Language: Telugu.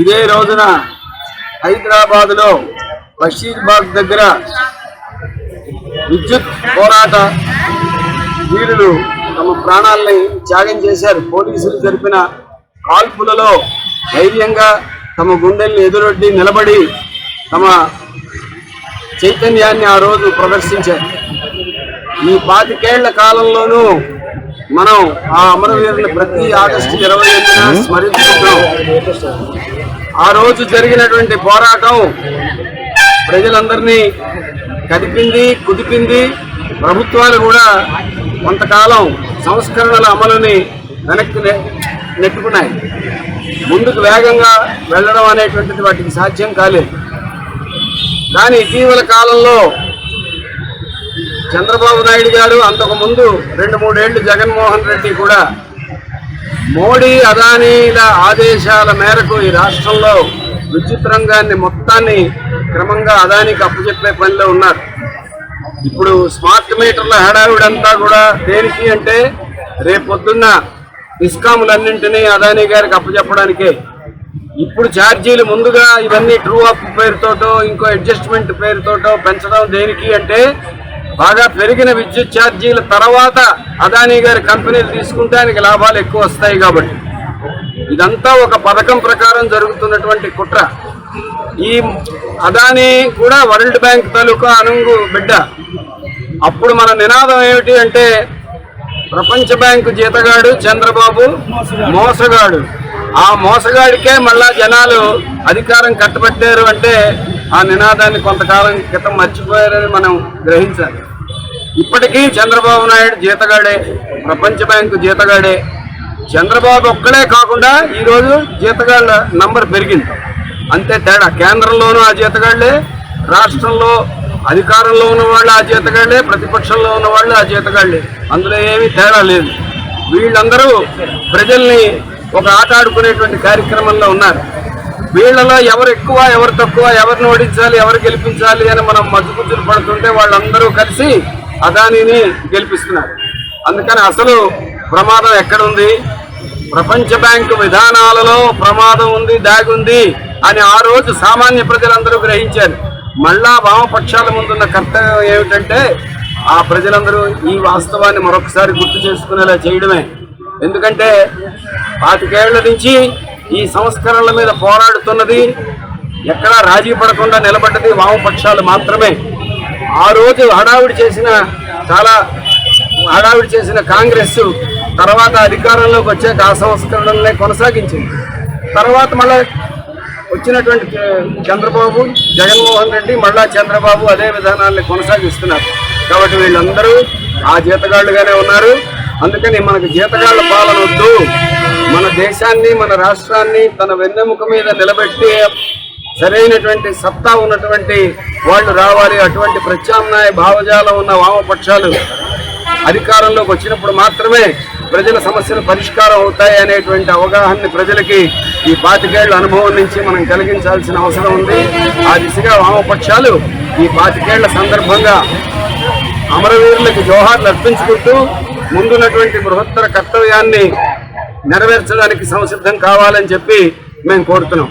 ఇదే రోజున హైదరాబాద్లో బషీర్బాగ్ దగ్గర విద్యుత్ పోరాట వీరులు తమ ప్రాణాలని త్యాగం చేశారు. పోలీసులు జరిపిన కాల్పులలో ధైర్యంగా తమ గుండెల్ని ఎదురొడ్డి నిలబడి తమ చైతన్యాన్ని ఆ రోజు ప్రదర్శించారు. ఈ పాతికేళ్ళ కాలంలోనూ మనం ఆ అమరవీరుని ప్రతి ఆగస్టు ఇరవై ఎనిమిదిన స్మరించుకుంటున్నాం. ఆ రోజు జరిగినటువంటి పోరాటం ప్రజలందరినీ కదిపింది కుదిపింది. ప్రభుత్వాలు కూడా కొంతకాలం సంస్కరణల అమలుని వెనక్కి నెట్టుకున్నాయి. ముందుకు వేగంగా వెళ్ళడం అనేటువంటిది వాటికి సాధ్యం కాలేదు. కానీ ఇటీవల కాలంలో చంద్రబాబు నాయుడు గారు అంతకు ముందు రెండు మూడేళ్ళు జగన్మోహన్ రెడ్డి కూడా మోడీ అదానీల ఆదేశాల మేరకు ఈ రాష్ట్రంలో విద్యుత్ రంగాన్ని మొత్తాన్ని క్రమంగా అదానికి అప్పచెప్పే పనిలో ఉన్నారు. ఇప్పుడు స్మార్ట్ మీటర్ల హడావిడంతా కూడా దేనికి అంటే రేపొద్దున్న డిస్కాములన్నింటినీ అదానీ గారికి అప్పచెప్పడానికే. ఇప్పుడు ఛార్జీలు ముందుగా ఇవన్నీ ట్రూ అప్ పేరుతోటో ఇంకో అడ్జస్ట్మెంట్ పేరుతోటో పెంచడం దేనికి అంటే బాగా పెరిగిన విద్యుత్ ఛార్జీల తర్వాత అదానీ గారి కంపెనీలు తీసుకుంటే లాభాలు ఎక్కువ వస్తాయి కాబట్టి. ఇదంతా ఒక పథకం ప్రకారం జరుగుతున్నటువంటి కుట్ర. ఈ అదానీ కూడా వరల్డ్ బ్యాంక్ తాలూకా అనుంగు బిడ్డ. అప్పుడు మన నినాదం ఏమిటి అంటే ప్రపంచ బ్యాంకు జీతగాడు చంద్రబాబు మోసగాడు. ఆ మోసగాడికే మళ్ళా జనాలు అధికారం కట్టబెట్టారు అంటే ఆ నినాదాన్ని కొంతకాలం క్రితం మర్చిపోయారని మనం గ్రహించాలి. ఇప్పటికీ చంద్రబాబు నాయుడు జీతగాడే ప్రపంచ బ్యాంకు జీతగాడే. చంద్రబాబు ఒక్కడే కాకుండా ఈరోజు జీతగాళ్ళ నంబర్ పెరిగింది. అంతే తేడా. కేంద్రంలోనూ ఆ జీతగాళ్ళే రాష్ట్రంలో అధికారంలో ఉన్న వాళ్ళు ఆ జీతగాళ్ళే ప్రతిపక్షంలో ఉన్న వాళ్ళు ఆ జీతగాళ్ళే అందులో ఏమీ తేడా లేదు. వీళ్ళందరూ ప్రజల్ని ఒక ఆట ఆడుకునేటువంటి కార్యక్రమంలో ఉన్నారు. వీళ్ళలో ఎవరు ఎక్కువ ఎవరు తక్కువ ఎవరిని ఓడించాలి ఎవరు గెలిపించాలి అని మనం మధ్యపుచ్చులు పడుతుంటే వాళ్ళందరూ కలిసి అదానిని గెలిపిస్తున్నారు. అందుకని అసలు ప్రమాదం ఎక్కడుంది? ప్రపంచ బ్యాంకు విధానాలలో ప్రమాదం ఉంది దాగుంది ఉంది అని ఆ రోజు సామాన్య ప్రజలందరూ గ్రహించారు. మళ్ళా వామపక్షాల ముందున్న కర్తవ్యం ఏమిటంటే ఆ ప్రజలందరూ ఈ వాస్తవాన్ని మరొకసారి గుర్తు చేసుకునేలా చేయడమే. ఎందుకంటే పాతికేళ్ళ నుంచి ఈ సంస్కరణల మీద పోరాడుతున్నది ఎక్కడా రాజీ పడకుండా నిలబడ్డది వామపక్షాలు మాత్రమే. ఆ రోజు హడావిడి చేసిన చాలా హడావిడి చేసిన కాంగ్రెస్ తర్వాత అధికారంలోకి వచ్చాక ఆ సంస్కరణలనే కొనసాగించింది. తర్వాత మళ్ళా వచ్చినటువంటి చంద్రబాబు జగన్మోహన్ రెడ్డి మళ్ళా చంద్రబాబు అదే విధానాన్ని కొనసాగిస్తున్నారు. కాబట్టి వీళ్ళందరూ ఆ జీతగాళ్ళుగానే ఉన్నారు. అందుకని మనకు జీతగాళ్ళ పాలన వద్దు. మన దేశాన్ని మన రాష్ట్రాన్ని తన వెన్నెముక మీద నిలబెట్టి సరైనటువంటి సత్తా ఉన్నటువంటి వాళ్ళు రావాలి అటువంటి ప్రత్యామ్నాయ భావజాలం ఉన్న వామపక్షాలు అధికారంలోకి వచ్చినప్పుడు మాత్రమే ప్రజల సమస్యలు పరిష్కారం అవుతాయి అనేటువంటి అవగాహనని ప్రజలకి ఈ పాతికేళ్ళ అనుభవం నుంచి మనం కలిగించాల్సిన అవసరం ఉంది. ఆ దిశగా వామపక్షాలు ఈ పాతికేళ్ళ సందర్భంగా అమరవీరులకు జోహార్లు అర్పించుకుంటూ ముందున్నటువంటి బృహత్తర కర్తవ్యాన్ని నెరవేర్చడానికి సంసిద్ధం కావాలని చెప్పి మేము కోరుతున్నాం.